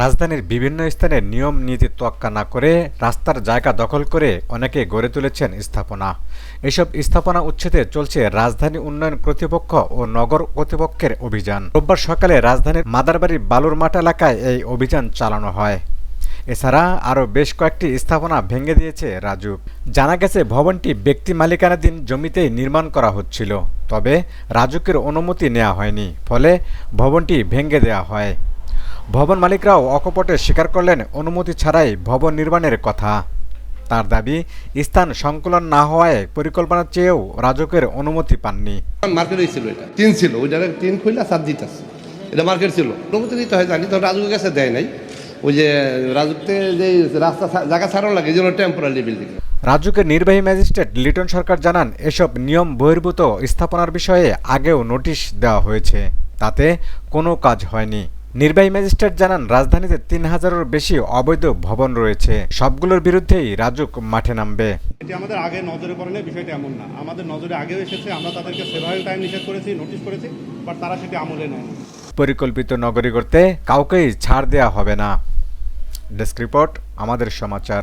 রাজধানীর বিভিন্ন স্থানে নিয়ম, নীতি তোয়াক্কা না করে রাস্তার জায়গা দখল করে অনেকে গড়ে তুলেছেন স্থাপনা। এসব স্থাপনা উচ্ছেদে চলছে রাজধানী উন্নয়ন কর্তৃপক্ষ ও নগর কর্তৃপক্ষের অভিযান। রোববার সকালে রাজধানীর মাদারবাড়ির বালুরমাট এলাকায় এই অভিযান চালানো হয়। এছাড়া আরও বেশ কয়েকটি স্থাপনা ভেঙে দিয়েছে রাজুক জানা গেছে, ভবনটি ব্যক্তি মালিকানাধীন জমিতেই নির্মাণ করা হচ্ছিল। তবে রাজুকের অনুমতি নেওয়া হয়নি। ফলে ভবনটি ভেঙে দেওয়া হয়। ভবন মালিকরাও অকপটে স্বীকার করলেন অনুমতি ছাড়াই ভবন নির্মাণের কথা। তার দাবি স্থান সংকুলন না হওয়ায় পরিকল্পনা চেয়েও রাজুকের অনুমতি পাননি। মার্কেট হয়েছিল এটা। টিন ছিল। ওইটারে টিন খুললে সাত দিতেছে এটা মার্কেট ছিল। অনুমতি দিতে হয় জানি তো রাজুকের কাছে দেয় নাই। ওই যে রাজুকতে যে রাস্তা জায়গা ছাড়ানো লাগে এই জন্য টেম্পোরারি বিল্ডিং রাজুকের নির্বাহী ম্যাজিস্ট্রেট লিটন সরকার জানান এসব নিয়ম বহির্ভূত স্থাপনার বিষয়ে আগেও নোটিশ দেওয়া হয়েছে। তাতে কোনো কাজ হয়নি। নির্বাহী ম্যাজিস্ট্রেট জানান রাজধানীতে তিন হাজারের বেশি অবৈধ ভবন রয়েছে। সবগুলোর বিরুদ্ধেই রাজুক মাঠে নামবে। এটি আমাদের আগে নজরে পড়ে বিষয়টি এমন না। আমাদের নজরে আগেও এসেছে আমরা তাদেরকে সেভারেল টাইম নিষেধ করেছি নোটিশ করেছি বাট তারা সেটি আমলে নেয় পরিকল্পিত নগরী করতে কাউকেই ছাড় দেয়া হবে না। ডেস্ক রিপোর্ট আমাদের সমাচার।